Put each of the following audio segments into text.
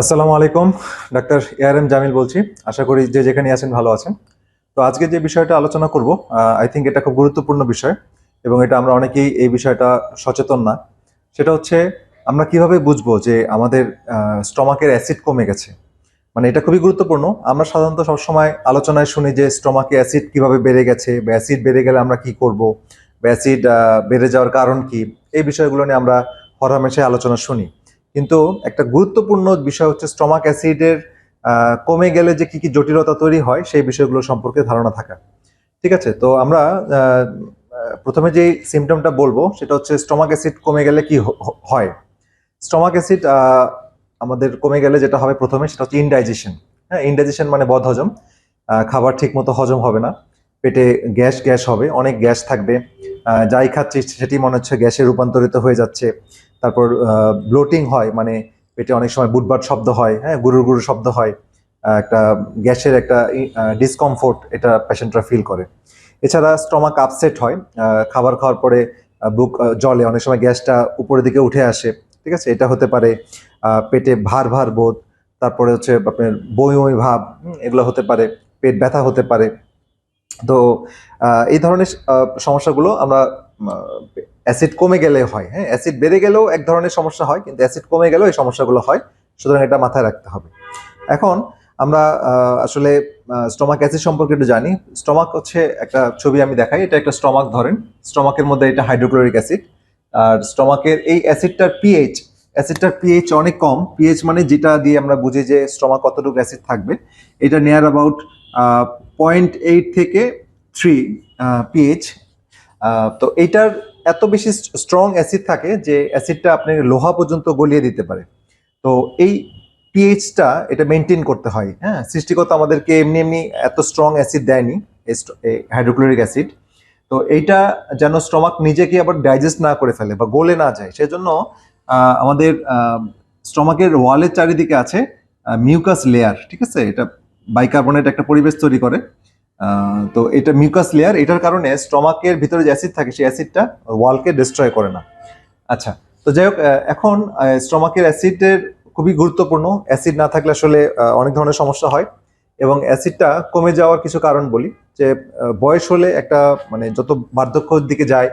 আসসালামু আলাইকুম, doctor AR M Jamil বলছি। আশা করি যে যেখানে আছেন ভালো আছেন। তো আজকে যে বিষয়টা আলোচনা করব আই থিঙ্ক এটা খুব গুরুত্বপূর্ণ বিষয় এবং এটা আমরা অনেকেই এই বিষয়টা সচেতন না। সেটা হচ্ছে, আমরা কীভাবে বুঝব যে আমাদের স্টমাকের অ্যাসিড কমে গেছে? মানে এটা খুবই গুরুত্বপূর্ণ। আমরা সাধারণত সবসময় আলোচনায় শুনি যে স্টমাকে অ্যাসিড কীভাবে বেড়ে গেছে, বা অ্যাসিড বেড়ে গেলে আমরা কি করব, বা অ্যাসিড বেড়ে যাওয়ার কারণ কি? এই বিষয়গুলো নিয়ে আমরা হরহামেশাই আলোচনা শুনি। কিন্তু একটা গুরুত্বপূর্ণ বিষয় হচ্ছে স্টমাক অ্যাসিডের কমে গেলে যে কি কি জটিলতা তৈরি হয় সেই বিষয়গুলো সম্পর্কে ধারণা থাকা। ঠিক আছে? তো আমরা প্রথমে যে সিমটমটা বলব সেটা হচ্ছে স্টমাক অ্যাসিড কমে গেলে কি হয়? স্টমাক অ্যাসিড আমাদের কমে গেলে যেটা হবে প্রথমে সেটা হচ্ছে ইনডাইজেশন হ্যাঁ ইনডাইজেশন মানে বদহজম। আহ, খাবার ঠিক মতো হজম হবে না। পেটে গ্যাস গ্যাস হবে। অনেক গ্যাস থাকবে। যাই খাচ্ছি সেটি মনে হচ্ছে গ্যাসে রূপান্তরিত হয়ে যাচ্ছে। তারপর ব্লোটিং হয় মানে পেটে অনেক সময় বুটবাট শব্দ হয় হ্যাঁ গুরুর গুরু শব্দ হয় একটা গ্যাসের একটা ডিসকমফোর্ট এটা পেশেন্টরা ফিল করে। এছাড়া স্টমাক আপসেট হয় খাবার খাওয়ার পরে বুক জলে অনেক সময় গ্যাসটা উপরের দিকে উঠে আসে, ঠিক আছে? এটা হতে পারে পেটে ভার ভার বোধ, তারপরে হচ্ছে আপনার বই বই ভাব এগুলো হতে পারে, পেট ব্যথা হতে পারে। তো এই ধরনের সমস্যাগুলো আমরা অ্যাসিড কমে গেলে হয় হ্যাঁ? অ্যাসিড বেড়ে গেলেও এক ধরনের সমস্যা হয়, কিন্তু অ্যাসিড কমে গেলেও এই সমস্যাগুলো হয়, সুতরাং এটা মাথায় রাখতে হবে। এখন আমরা আসলে স্টমাক অ্যাসিড সম্পর্কে একটু জানি। স্টমাক হচ্ছে একটা ছবি আমি দেখাই, এটা একটা স্টমাক ধরেন। স্টমাকের মধ্যে এটা হাইড্রোক্লোরিক অ্যাসিড। আর স্টমাকের এই অ্যাসিডটার পিএইচ অ্যাসিডটার পিএইচ অনেক কম। পিএইচ মানে যেটা দিয়ে আমরা বুঝি যে স্টমাক কতটুকু অ্যাসিড থাকবে। এটা নিয়ার অ্যাবাউট পয়েন্ট এইট থেকে থ্রি পিএইচ তো এইটার এত বেশি স্ট্রং অ্যাসিড থাকে যে অ্যাসিডটা আপনি লোহা পর্যন্ত গলিয়ে দিতে পারে। তো এই পিএইচটা এটা মেনটেন করতে হয় হ্যাঁ? সৃষ্টিকর্তা আমাদেরকে এমনি এমনি এত স্ট্রং অ্যাসিড দেয়নি হাইড্রোক্লোরিক অ্যাসিড তো এইটা যেন স্টমাক নিজেকে আবার ডাইজেস্ট না করে ফেলে বা গলে না যায়। সেজন্য আমাদের স্টমাকের ওয়ালের চারিদিকে আছে মিউকাস লেয়ার ঠিক আছে? এটা বাইকার্বনেট একটা পরিবেশ তৈরি করে। তো এটা মিউকাস লেয়ার এটার কারণে স্টমাকের ভিতরে যে অ্যাসিড থাকে, সেই অ্যাসিডটা ওয়ালকে ডিস্ট্রয় করে না। আচ্ছা তো যাই হোক এখন স্টমাকের অ্যাসিডের খুবই গুরুত্বপূর্ণ। অ্যাসিড না থাকলে আসলে অনেক ধরনের সমস্যা হয়। এবং অ্যাসিডটা কমে যাওয়ার কিছু কারণ বলি, যে বয়স হলে একটা মানে যত বার্ধক্যর দিকে যায়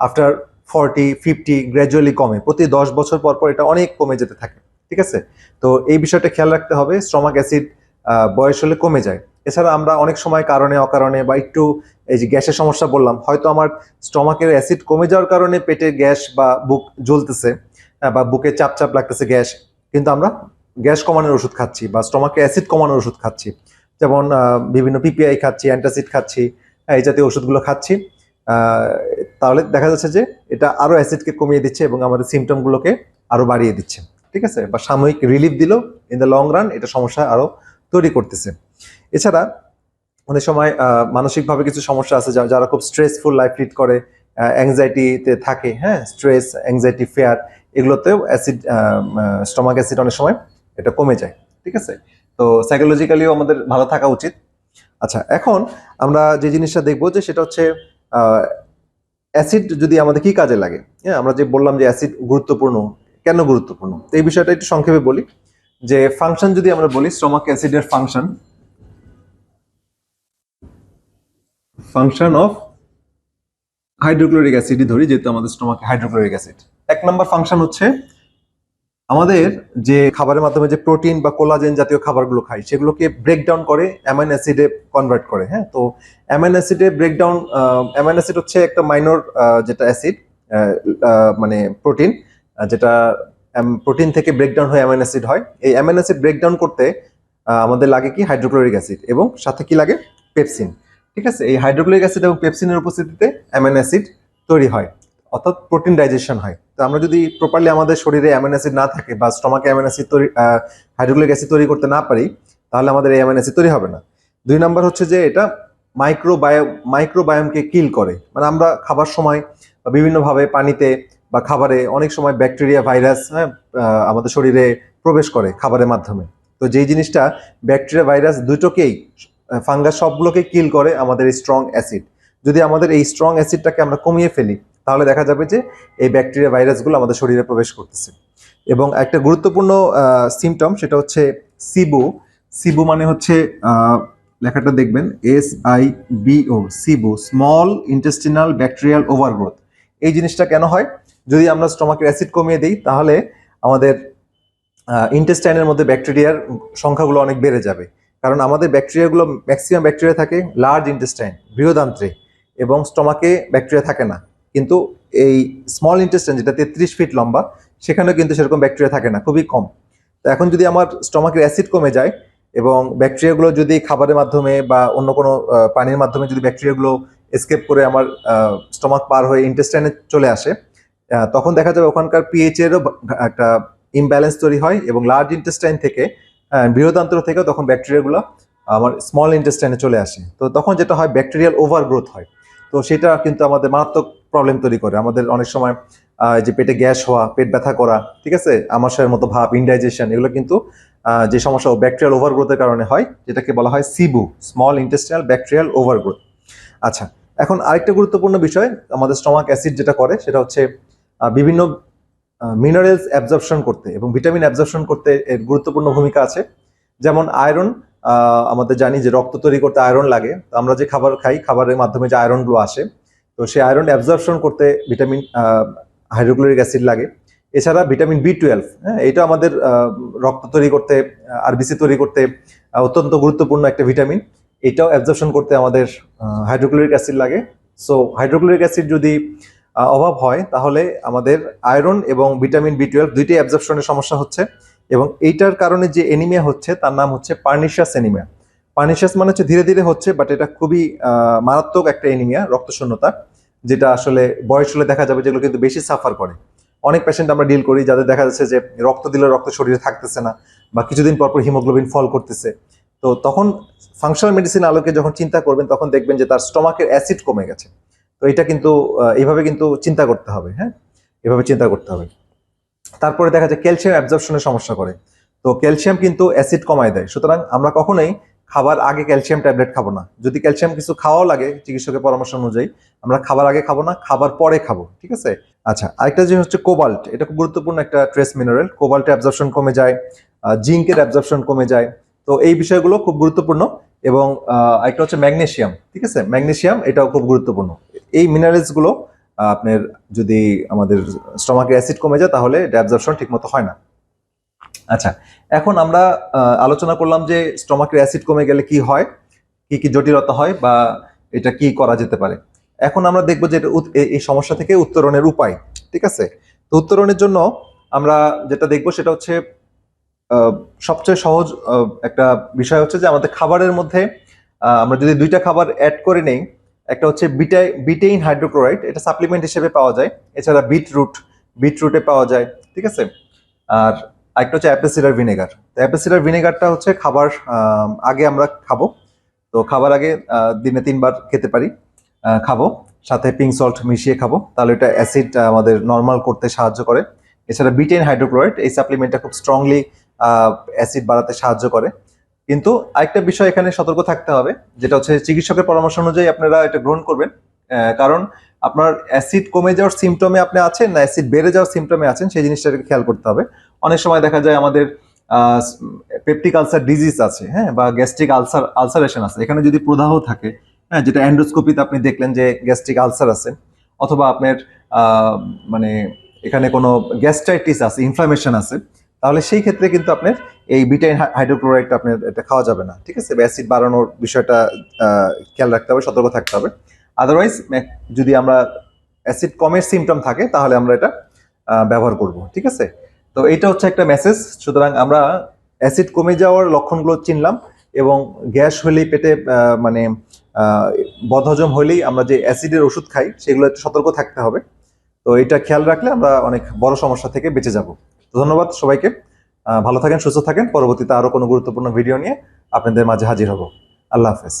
আফটার ফর্টি ফিফটি গ্র্যাজুয়ালি কমে। প্রতি দশ বছর পর পর এটা অনেক কমে যেতে থাকে। ঠিক আছে? তো এই বিষয়টা খেয়াল রাখতে হবে স্টমাক অ্যাসিড বয়স হলে কমে যায়। এছাড়া আমরা অনেক সময় কারণে, অকারণে বা একটু এই যে গ্যাসের সমস্যা বললাম, হয়তো আমার স্টমাকের অ্যাসিড কমে যাওয়ার কারণে পেটে গ্যাস বা বুক জ্বলতেছে বা বুকে চাপ চাপ লাগতেছে গ্যাস, কিন্তু আমরা গ্যাস কমানোর ওষুধ খাচ্ছি বা স্টমাকে অ্যাসিড কমানোর ওষুধ খাচ্ছি। যেমন বিভিন্ন পিপিআই খাচ্ছি, অ্যান্টাসিড খাচ্ছি এই জাতীয় ওষুধগুলো খাচ্ছি তাহলে দেখা যাচ্ছে যে এটা আরও অ্যাসিডকে কমিয়ে দিচ্ছে এবং আমাদের সিমটমগুলোকে আরও বাড়িয়ে দিচ্ছে, ঠিক আছে? বা সাময়িক রিলিফ দিল ইন দ্য লং রান এটা সমস্যা আরও তৈরি করতেছে। এছাড়া অনেক সময় মানসিকভাবে কিছু সমস্যা আছে যারা খুব স্ট্রেসফুল লাইফ লিড করে অ্যাংজাইটিতে থাকে হ্যাঁ? স্ট্রেস অ্যাংজাইটি ফেয়ার এগুলোতেও অ্যাসিড স্টমাক অ্যাসিড অনেক সময় এটা কমে যায়, ঠিক আছে? তো সাইকোলজিক্যালিও আমাদের ভালো থাকা উচিত। আচ্ছা এখন আমরা যে জিনিসটা দেখব যে সেটা হচ্ছে অ্যাসিড যদি আমাদের কি কাজে লাগে? হ্যাঁ আমরা যে বললাম যে অ্যাসিড গুরুত্বপূর্ণ, কেন গুরুত্বপূর্ণ? এই বিষয়টা একটু সংক্ষেপে বলি। যে ফাংশন যদি আমরা বলি স্টমাক অ্যাসিডের ফাংশন ফাংশন অফ হাইড্রোক্লোরিক অ্যাসিডই ধরি, যেহেতু আমাদের স্টোমাকে হাইড্রোক্লোরিক অ্যাসিড এক নম্বর ফাংশন হচ্ছে আমাদের যে খাবারের মাধ্যমে যে প্রোটিন বা কোলাজেন জাতীয় খাবারগুলো খাই, সেগুলোকে ব্রেকডাউন করে অ্যামাইন অ্যাসিডে কনভার্ট করে হ্যাঁ? তো অ্যামাইন অ্যাসিডে ব্রেকডাউন অ্যামাইন অ্যাসিড হচ্ছে একটা মাইনর যেটা অ্যাসিড মানে প্রোটিন যেটা প্রোটিন থেকে ব্রেকডাউন হয়ে অ্যামাইন অ্যাসিড হয়। এই অ্যামাইন অ্যাসিড ব্রেকডাউন করতে আমাদের লাগে কি? হাইড্রোক্লোরিক অ্যাসিড এবং সাথে কি লাগে? পেপসিন ঠিক আছে? এই হাইড্রোক্লোরিক অ্যাসিড এবং পেপসিনের উপস্থিতিতে অ্যামাইনো অ্যাসিড তৈরি হয়, অর্থাৎ প্রোটিন ডাইজেশন হয়। তো আমরা যদি প্রপারলি আমাদের শরীরে অ্যামাইনো অ্যাসিড না থাকে বা স্টমাকে অ্যামাইনো অ্যাসিড তৈরি হাইড্রোক্লোরিক অ্যাসিড তৈরি করতে না পারি, তাহলে আমাদের এই অ্যামাইনো অ্যাসিড তৈরি হবে না। দুই নাম্বার হচ্ছে যে এটা মাইক্রোবায়ো মাইক্রোবায়োমকে কিল করে। মানে আমরা খাবার সময় বা বিভিন্নভাবে পানিতে বা খাবারে অনেক সময় ব্যাকটেরিয়া ভাইরাস হ্যাঁ আমাদের শরীরে প্রবেশ করে খাবারের মাধ্যমে। তো যেই জিনিসটা ব্যাকটেরিয়া ভাইরাস দুটোকেই ফাঙ্গাস সবগুলোকে কিল করে আমাদের এই স্ট্রং অ্যাসিড যদি আমাদের এই স্ট্রং অ্যাসিডটাকে আমরা কমিয়ে ফেলি, তাহলে দেখা যাবে যে এই ব্যাকটেরিয়া ভাইরাসগুলো আমাদের শরীরে প্রবেশ করতেছে। এবং একটা গুরুত্বপূর্ণ সিমটম সেটা হচ্ছে সিবু সিবু মানে হচ্ছে লেখাটা দেখবেন S I B O SIBO small intestinal bacterial overgrowth এই জিনিসটা কেন হয়? যদি আমরা স্টমাকের অ্যাসিড কমিয়ে দিই, তাহলে আমাদের ইন্টেস্টাইনের মধ্যে ব্যাকটেরিয়ার সংখ্যাগুলো অনেক বেড়ে যাবে। কারণ আমাদের ব্যাকটেরিয়াগুলো ম্যাক্সিমাম ব্যাকটেরিয়া থাকে লার্জ ইন্টেস্টাইন বৃহদান্ত্রে এবং স্টমাকে ব্যাকটেরিয়া থাকে না। কিন্তু এই স্মল ইন্টেস্টাইন যেটা তেত্রিশ ফিট লম্বা, সেখানেও কিন্তু সেরকম ব্যাকটেরিয়া থাকে না, খুবই কম। তো এখন যদি আমার স্টমাকের অ্যাসিড কমে যায় এবং ব্যাকটেরিয়াগুলো যদি খাবারের মাধ্যমে বা অন্য কোনো পানির মাধ্যমে যদি ব্যাকটেরিয়াগুলো এসকেপ করে আমার স্টমাক পার হয়ে ইন্টেস্টাইনে চলে আসে তখন দেখা যাবে ওখানকার পিএইচ এরও একটা ইমব্যালেন্স তৈরি হয় এবং লার্জ ইন্টেস্টাইন থেকে বৃহদান্ত্র থেকেও তখন ব্যাকটেরিয়াগুলো আমার স্মল ইন্টেস্টাইনে চলে আসে। তো তখন যেটা হয় ব্যাকটেরিয়াল ওভারগ্রোথ হয়। তো সেটা কিন্তু আমাদের মারাত্মক প্রবলেম তৈরি করে। আমাদের অনেক সময় যে পেটে গ্যাস হওয়া, পেট ব্যথা করা, ঠিক আছে? আমাশয়ের মতো ভাব ইনডাইজেশন এগুলো কিন্তু যে সমস্যা ব্যাকটেরিয়াল ওভারগ্রোথের কারণে হয়, যেটাকে বলা হয় SIBO small intestinal bacterial overgrowth আচ্ছা এখন আরেকটা গুরুত্বপূর্ণ বিষয়, আমাদের স্টমাক অ্যাসিড যেটা করে, সেটা হচ্ছে বিভিন্ন মিনারেলস অ্যাবজর্পশন করতে এবং ভিটামিন অ্যাবজর্পশন করতে এর গুরুত্বপূর্ণ ভূমিকা আছে। যেমন আয়রন আমাদের জানি যে রক্ত তৈরি করতে আয়রন লাগে। তো আমরা যে খাবার খাই, খাবারের মাধ্যমে যে আয়রনগুলো আসে, তো সেই আয়রন অ্যাবজর্পশন করতে ভিটামিন হাইড্রোক্লোরিক অ্যাসিড লাগে। এছাড়া ভিটামিন বি টুয়েলভ হ্যাঁ এটা আমাদের রক্ত তৈরি করতে আরবিসি তৈরি করতে অত্যন্ত গুরুত্বপূর্ণ একটা ভিটামিন এটাও অ্যাবজর্পশন করতে আমাদের হাইড্রোক্লোরিক অ্যাসিড লাগে। সো হাইড্রোক্লোরিক অ্যাসিড যদি অভাব হয়, তাহলে আমাদের আয়রন এবং ভিটামিন বি টুয়েলভ দুইটি অ্যাবজর্পশনের সমস্যা হচ্ছে এবং এইটার কারণে যে এনিমিয়া হচ্ছে, তার নাম হচ্ছে পার্নিশাস এনিমিয়া পার্নিশাস মানে হচ্ছে ধীরে ধীরে হচ্ছে বাট এটা খুবই মারাত্মক একটা এনিমিয়া রক্তশূন্যতা, যেটা আসলে বয়স হলে দেখা যাবে যেগুলো কিন্তু বেশি সাফার করে। অনেক পেশেন্ট আমরা ডিল করি যাদের দেখা যাচ্ছে যে রক্ত দিলে রক্ত শরীরে থাকতেছে না বা কিছুদিন পর পর হিমোগ্লোবিন ফল করতেছে। তো তখন ফাংশনাল মেডিসিন আলোকে যখন চিন্তা করবেন, তখন দেখবেন যে তার স্টমাকের অ্যাসিড কমে গেছে। তো এটা কিন্তু এইভাবে কিন্তু চিন্তা করতে হবে হ্যাঁ? এভাবে চিন্তা করতে হবে। তারপরে দেখা যায় ক্যালসিয়াম অ্যাবজর্পশনের সমস্যা করে। তো ক্যালসিয়াম কিন্তু অ্যাসিড কমায় দেয়। সুতরাং আমরা কখনোই খাবার আগে ক্যালসিয়াম ট্যাবলেট খাব না। যদি ক্যালসিয়াম কিছু খাওয়াও লাগে চিকিৎসকের পরামর্শ অনুযায়ী, আমরা খাবার আগে খাব না, খাবার পরে খাব, ঠিক আছে? আচ্ছা আরেকটা জিনিস হচ্ছে কোবাল্ট। এটা খুব গুরুত্বপূর্ণ একটা ট্রেস মিনারেল। কোবাল্টের অ্যাবজর্পশন কমে যায় জিঙ্কের অ্যাবজর্পশন কমে যায়। তো এই বিষয়গুলো খুব গুরুত্বপূর্ণ এবং আরেকটা হচ্ছে ম্যাগনেশিয়াম ঠিক আছে? ম্যাগনেশিয়াম এটাও খুব গুরুত্বপূর্ণ। এই মিনারেলসগুলো আপনার যদি আমাদের স্টমাকের অ্যাসিড কমে যায়, তাহলে এটা অ্যাবজর্পশন ঠিকমতো হয় না। আচ্ছা এখন আমরা আলোচনা করলাম যে স্টমাকের অ্যাসিড কমে গেলে কি হয়, কি কি জটিলতা হয় বা এটা কি করা যেতে পারে। এখন আমরা দেখব যে এই সমস্যা থেকে উত্তরণের উপায়, ঠিক আছে? তো উত্তরণের জন্য আমরা যেটা দেখব সেটা হচ্ছে সবচেয়ে সহজ একটা বিষয় হচ্ছে যে আমাদের খাবারের মধ্যে আমরা যদি দুইটা খাবার অ্যাড করে নেই একটা হচ্ছে বিটাই বিটেইন হাইড্রোক্লোরাইড, এটা সাপ্লিমেন্ট হিসেবে পাওয়া যায়। এছাড়া বিটরুট, বিটরুটে পাওয়া যায়, ঠিক আছে? আর আরেকটা হচ্ছে অ্যাপেল সিডার ভিনেগার। তো অ্যাপেল সিডার ভিনেগারটা হচ্ছে খাবার আগে আমরা খাব। তো খাবার আগে দিনে তিনবার খেতে পারি। খাব, সাথে পিঙ্ক সল্ট মিশিয়ে খাব। তাহলে এটা অ্যাসিড আমাদের নর্মাল করতে সাহায্য করে। এছাড়া বিটেন হাইড্রোক্লোরাইড, এই সাপ্লিমেন্টটা খুব স্ট্রংলি অ্যাসিড বাড়াতে সাহায্য করে। কিন্তু আরেকটা বিষয় এখানে সতর্ক থাকতে হবে, যেটা হচ্ছে চিকিৎসকের পরামর্শ অনুযায়ী আপনারা এটা গ্রহণ করবেন। কারণ আপনার অ্যাসিড কমে যাওয়ার সিমটমে আপনি আছেন না, অ্যাসিড বেড়ে যাওয়ার সিমটমে আছেন, সেই জিনিসটাকে খেয়াল করতে হবে। অনেক সময় দেখা যায় আমাদের পেপটিক আলসার ডিজিজ আছে হ্যাঁ বা গ্যাস্ট্রিক আলসার আলসারেশন আছে। এখানে যদি প্রদাহ থাকে হ্যাঁ যেটা অ্যান্ডোস্কোপিতে আপনি দেখলেন যে গ্যাস্ট্রিক আলসার আছে, অথবা আপনার মানে এখানে কোনো গ্যাস্ট্রাইটিস আছে ইনফ্লামেশন আছে তাহলে সেই ক্ষেত্রে কিন্তু আপনার এই বিটাইন হাইড্রোক্লোরাইডটা আপনার এটা খাওয়া যাবে না, ঠিক আছে? অ্যাসিড বাড়ানোর বিষয়টা খেয়াল রাখতে হবে, সতর্ক থাকতে হবে। আদারওয়াইজ যদি আমরা অ্যাসিড কমের সিমটম থাকে, তাহলে আমরা এটা ব্যবহার করব, ঠিক আছে? তো এটা হচ্ছে একটা মেসেজ সুতরাং আমরা অ্যাসিড কমে যাওয়ার লক্ষণগুলো চিনলাম এবং গ্যাস হলেই পেটে মানে বদহজম হলেই আমরা যে অ্যাসিডের ওষুধ খাই, সেগুলো একটু সতর্ক থাকতে হবে। তো এটা খেয়াল রাখলে আমরা অনেক বড় সমস্যা থেকে বেঁচে যাব। ধন্যবাদ সবাইকে। ভালো থাকেন, সুস্থ থাকেন। পরবর্তীতে আরও কোনো গুরুত্বপূর্ণ ভিডিও নিয়ে আপনাদের মাঝে হাজির হব। আল্লাহ হাফেজ।